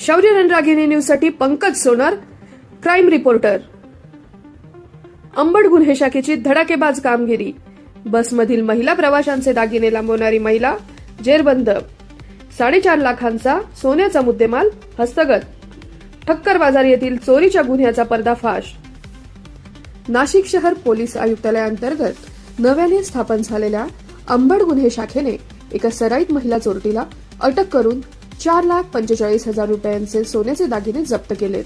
शौर्य रणरागिणी न्यूजसाठी Pankaj Sonar crime reporter. Ambad गुन्हे शाखेची धडाकेबाज कामगिरी. बसमधील महिला प्रवाशांचे दागिने लांबवणारी महिला जेरबंद. साडेचार लाखांचा सोन्याचा मुद्देमाल हस्तगत. ठक्कर बाजार येथील चोरीच्या गुन्ह्याचा पर्दाफाश. नाशिक शहर पोलीस आयुक्तालयाअंतर्गत नव्याने स्थापन झालेल्या अंबड गुन्हे शाखेने एका सराईत महिला चोरटीला अटक करून चार लाख पंचेचाळीस हजार रुपयांचे सोन्याचे दागिने जप्त केले.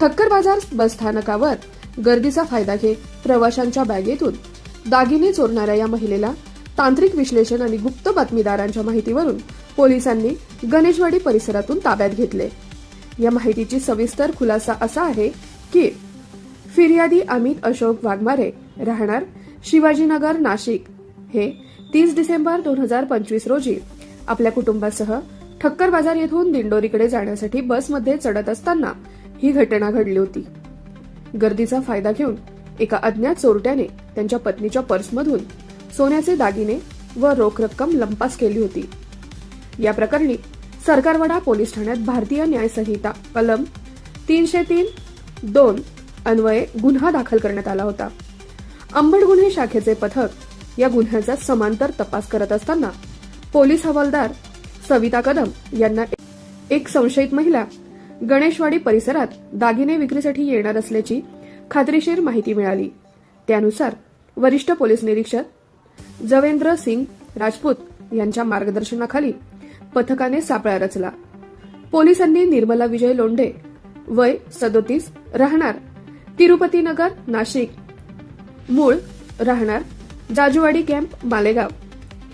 ठक्कर बाजार बसस्थानकावर गर्दीचा फायदा घेत प्रवाशांच्या बॅगेतून दागिने चोरणाऱ्या या महिलेला तांत्रिक विश्लेषण आणि गुप्त बातमीदारांच्या माहितीवरून पोलिसांनी गणेशवाडी परिसरातून ताब्यात घेतले. या माहितीची सविस्तर खुलासा असा आहे की फिर्यादी अमित अशोक वाघमारे राहणार शिवाजीनगर नाशिक. हे तीस डिसेंबर दोन हजार पंचवीस रोजी आपल्या कुटुंबासह ठक्कर बाजार येथून दिंडोरीकडे जाण्यासाठी बसमध्ये चढत असताना ही घटना घडली होती. गर्दीचा फायदा घेऊन एका अज्ञात चोरट्याने त्यांच्या पत्नीच्या पर्समधून सोन्याचे दागिने व रोख रक्कम लंपास केली होती. या प्रकरणी सरकारवाडा पोलीस ठाण्यात भारतीय न्याय संहिता कलम तीनशे तीन दोन अन्वये गुन्हा दाखल करण्यात आला होता. अंबड गुन्हे शाखेचे पथक या गुन्ह्याचा समांतर तपास करत असताना पोलीस हवालदार सविता कदम यांना एक संशयित महिला गणेशवाडी परिसरात दागिने विक्रीसाठी येणार असल्याची खात्रीशीर माहिती मिळाली. त्यानुसार वरिष्ठ पोलीस निरीक्षक जवेंद्र सिंग राजपूत यांच्या मार्गदर्शनाखाली पथकाने सापळा रचला. पोलिसांनी निर्मला विजय लोंढे वय सदोतीस राहणार. तिरुपतीनगर नाशिक. मूळ राहणार. जाजुवाडी कॅम्प मालेगाव.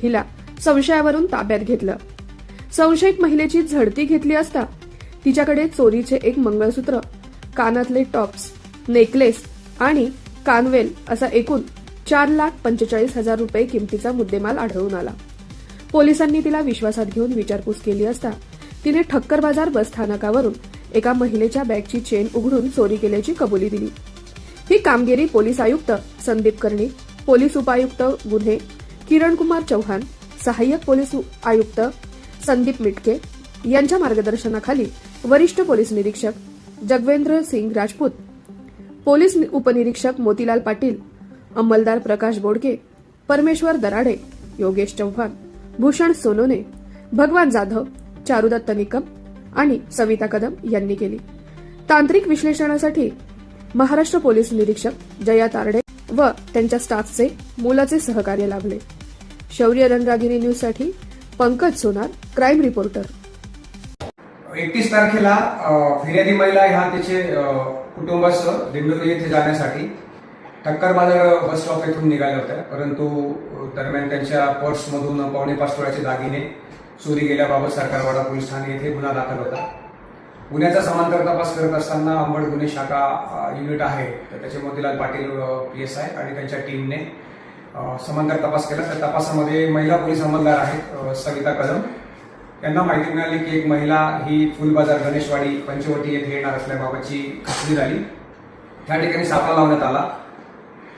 हिला संशयावरून ताब्यात घेतलं. संशयित महिलेची झडती घेतली असता तिच्याकडे चोरीचे एक मंगळसूत्र कानातले टॉप्स नेकलेस आणि कानवेल असा एकूण चार लाख पंचेचाळीस हजार रुपये किमतीचा मुद्देमाल आढळून आला. पोलिसांनी तिला विश्वासात घेऊन विचारपूस केली असता तिने ठक्कर बाजार बस स्थानकावरून एका महिलेच्या बॅगची चेन उघडून चोरी केल्याची कबुली दिली. ही कामगिरी पोलीस आयुक्त संदीप कर्णिक पोलीस उपायुक्त गुन्हे किरण कुमार चौहान सहाय्यक पोलीस आयुक्त संदीप मिटके यांच्या मार्गदर्शनाखाली वरिष्ठ पोलीस निरीक्षक जगवेंद्र सिंग राजपूत पोलीस उपनिरीक्षक मोतीलाल पाटील अंमलदार प्रकाश बोडके परमेश्वर दराडे योगेश चव्हाण भूषण सोनोने भगवान जाधव चारुदत्त निकम आणि सविता कदम यांनी केली. तांत्रिक विश्लेषणासाठी महाराष्ट्र पोलीस निरीक्षक जया तारडे व त्यांच्या स्टाफचे मोलाचे सहकार्य लाभले. शौर्य रणरागिणी न्यूजसाठी पंकज सोनार क्राईम रिपोर्टर एकतीस तारखेला फिर्यादी महिला ह्या तिचे कुटुंबासह दिंडोरी येथे जाण्यासाठी टक्कर बाजार बस स्टॉप येथून निघाल्या होत्या. परंतु दरम्यान त्यांच्या पर्समधून पावणे पाच तोळ्याचे दागिने चोरी गेल्याबाबत सरकारवाडा पोलीस ठाणे येथे गुन्हा दाखल होता. गुन्ह्याचा समांतर तपास करत असताना अंबड गुन्हे शाखा युनिट आहे. तर त्याचे Motilal Patil P S I आणि त्यांच्या टीमने समांतर तपास केला. तर तपासामध्ये महिला पोलीस अंमलदार आहेत. सविता कदम. यांना माहिती मिळाली की एक महिला ही फुलबाजार गणेशवाडी पंचवटी येथे येणार असल्याबाबतची खात्री झाली. त्या ठिकाणी सापळा लावण्यात आला.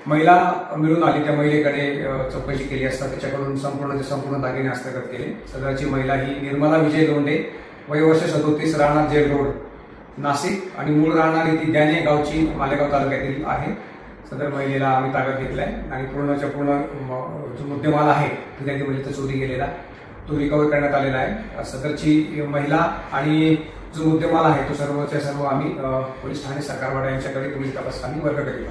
महिला मिळून आली. त्या महिलेकडे चौकशी केली असता त्याच्याकडून संपूर्ण ते संपूर्ण दागिने हस्तगत केले. सदरची महिला ही निर्मला विजय लोंढे वयवर्ष सदोतीस राहणार जेल रोड नाशिक आणि मूळ राहणारी ती द्याने गावची मालेगाव तालुक्यातील आहे. सदर महिलेला आम्ही ताब्यात घेतलाय आणि पूर्णच्या पूर्ण जो मुद्देमाल आहे फिर्यादी महिलेचा म्हणजे चोरी गेलेला तो रिकव्हर करण्यात आलेला आहे. सदरची महिला आणि जो मुद्देमाल आहे तो सर्वच्या सर्व आम्ही पोलीस ठाणे सरकारवाडा यांच्याकडे पोलीस तपासकांनी वर्ग केला